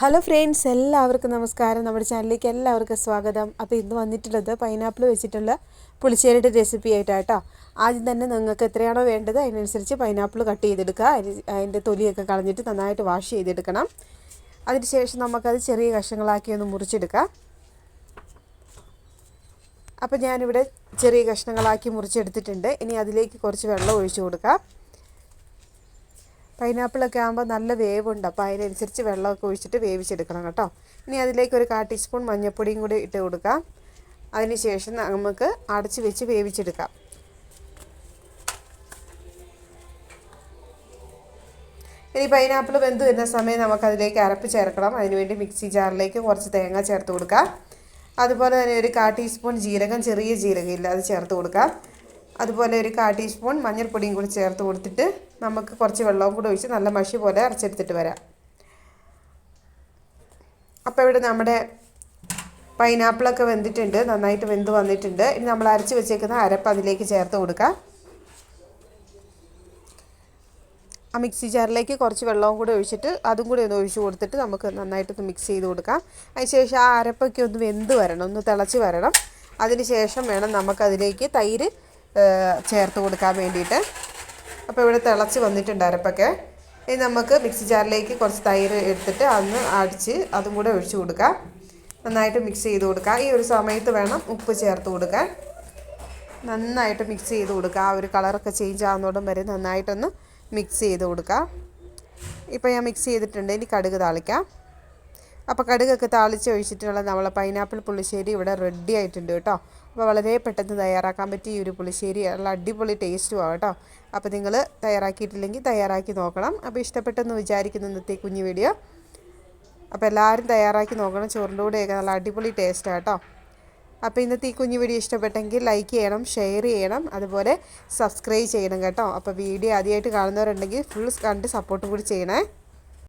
Hello friends എല്ലാവർക്കും നമസ്കാരം. നമ്മുടെ ചാനലിലേക്ക് എല്ലാവർക്കും സ്വാഗതം. അപ്പോൾ ഇന്ന് വന്നിട്ടുള്ളത് പൈനാപ്പിൾ വെച്ചിട്ടുള്ള പുളിശ്ശേരിയുടെ റെസിപ്പി ആയിട്ടാട്ടോ. ആദ്യം തന്നെ നിങ്ങൾക്ക് എത്രയാണോ വേണ്ടത് അതിനനുസരിച്ച് പൈനാപ്പിൾ കട്ട് ചെയ്തെടുക്കുക. അതിന്റെ തൊലിയൊക്കെ കളഞ്ഞിട്ട് നന്നായിട്ട് വാഷ് ചെയ്തെടുക്കണം. അതിനുശേഷം നമുക്കത് ചെറിയ കഷ്ണങ്ങളാക്കി ഒന്ന് മുറിച്ചെടുക്കാം അപ്പോൾ ഞാനിവിടെ ചെറിയ കഷ്ണങ്ങളാക്കി മുറിച്ചെടുത്തിട്ടുണ്ട്. ഇനി അതിലേക്ക് കുറച്ച് വെള്ളം ഒഴിച്ചു കൊടുക്കാം പൈനാപ്പിളൊക്കെ ആകുമ്പോൾ നല്ല വേവുണ്ട്. അപ്പോൾ അതിനനുസരിച്ച് വെള്ളമൊക്കെ ഒഴിച്ചിട്ട് വേവിച്ചെടുക്കണം കേട്ടോ. ഇനി അതിലേക്ക് ഒരു കാ ടീസ്പൂൺ മഞ്ഞൾപ്പൊടിയും കൂടി ഇട്ട് കൊടുക്കാം. അതിനുശേഷം നമുക്ക് അടച്ച് വെച്ച് വേവിച്ചെടുക്കാം. ഇനി പൈനാപ്പിൾ വെന്ത് വരുന്ന സമയം നമുക്കതിലേക്ക് അരപ്പ് ചേർക്കണം. അതിനുവേണ്ടി മിക്സി ജാറിലേക്ക് കുറച്ച് തേങ്ങ ചേർത്ത് കൊടുക്കാം. അതുപോലെ തന്നെ ഒരു കാ ടീസ്പൂൺ ജീരകം ചെറിയ ജീരകം ഇല്ല അത് ചേർത്ത് കൊടുക്കാം. അതുപോലെ ഒരു കാ ടീസ്പൂൺ മഞ്ഞൾപ്പൊടിയും കൂടി ചേർത്ത് കൊടുത്തിട്ട് നമുക്ക് കുറച്ച് വെള്ളവും കൂടി ഒഴിച്ച് നല്ല മഷി പോലെ അരച്ചെടുത്തിട്ട് വരാം. അപ്പോൾ ഇവിടെ നമ്മുടെ പൈനാപ്പിളൊക്കെ വെന്തിട്ടുണ്ട് നന്നായിട്ട് വെന്ത് വന്നിട്ടുണ്ട്. ഇനി നമ്മൾ അരച്ച് വെച്ചേക്കുന്ന അരപ്പ് അതിലേക്ക് ചേർത്ത് കൊടുക്കാം. ആ മിക്സി ജാറിലേക്ക് കുറച്ച് വെള്ളവും കൂടി ഒഴിച്ചിട്ട് അതും കൂടി ഒന്ന് ഒഴിച്ച് കൊടുത്തിട്ട് നമുക്ക് നന്നായിട്ടൊന്ന് മിക്സ് ചെയ്ത് കൊടുക്കാം. അതിനുശേഷം ആ അരപ്പൊക്കെ ഒന്ന് വെന്ത് വരണം ഒന്ന് തിളച്ച് വരണം. അതിന് ശേഷം വേണം നമുക്കതിലേക്ക് തൈര് ചേർത്ത് കൊടുക്കാൻ വേണ്ടിയിട്ട്. അപ്പോൾ ഇവിടെ തിളച്ച് വന്നിട്ടുണ്ട് അരപ്പൊക്കെ. ഇനി നമുക്ക് മിക്സി ജാറിലേക്ക് കുറച്ച് തൈര് എടുത്തിട്ട് അന്ന് അടിച്ച് അതും കൂടെ ഒഴിച്ചു കൊടുക്കാം. നന്നായിട്ട് മിക്സ് ചെയ്ത് കൊടുക്കാം. ഈ ഒരു സമയത്ത് വേണം ഉപ്പ് ചേർത്ത് കൊടുക്കാൻ. നന്നായിട്ട് മിക്സ് ചെയ്ത് കൊടുക്കുക ആ ഒരു കളറൊക്കെ ചേഞ്ച് ആവുന്നോടും വരെ നന്നായിട്ടൊന്ന് മിക്സ് ചെയ്ത് കൊടുക്കാം. ഇപ്പോൾ ഞാൻ മിക്സ് ചെയ്തിട്ടുണ്ട്. ഇനി കടുക് താളിക്കാം. അപ്പോൾ കടുകൊക്കെ താളിച്ച് ഒഴിച്ചിട്ടുള്ള നമ്മളെ പൈനാപ്പിൾ പുളിശ്ശേരി ഇവിടെ റെഡി ആയിട്ടുണ്ട് കേട്ടോ. അപ്പോൾ വളരെ പെട്ടെന്ന് തയ്യാറാക്കാൻ പറ്റിയ ഒരു പുളിശ്ശേരി നല്ല അടിപൊളി ടേസ്റ്റുമാണ് കേട്ടോ. അപ്പോൾ നിങ്ങൾ തയ്യാറാക്കിയിട്ടില്ലെങ്കിൽ തയ്യാറാക്കി നോക്കണം. അപ്പോൾ ഇഷ്ടപ്പെട്ടെന്ന് വിചാരിക്കുന്ന ഇന്നത്തെ കുഞ്ഞു വീഡിയോ. അപ്പോൾ എല്ലാവരും തയ്യാറാക്കി നോക്കണം. ചോറിന്റെ കൂടെയൊക്കെ നല്ല അടിപൊളി ടേസ്റ്റാണ് കേട്ടോ. അപ്പോൾ ഇന്നത്തെ ഈ കുഞ്ഞു വീഡിയോ ഇഷ്ടപ്പെട്ടെങ്കിൽ ലൈക്ക് ചെയ്യണം ഷെയർ ചെയ്യണം അതുപോലെ സബ്സ്ക്രൈബ് ചെയ്യണം കേട്ടോ. അപ്പോൾ വീഡിയോ ആദ്യമായിട്ട് കാണുന്നവരുണ്ടെങ്കിൽ ഫുൾ കണ്ട് സപ്പോർട്ടും കൂടി ചെയ്യണേ.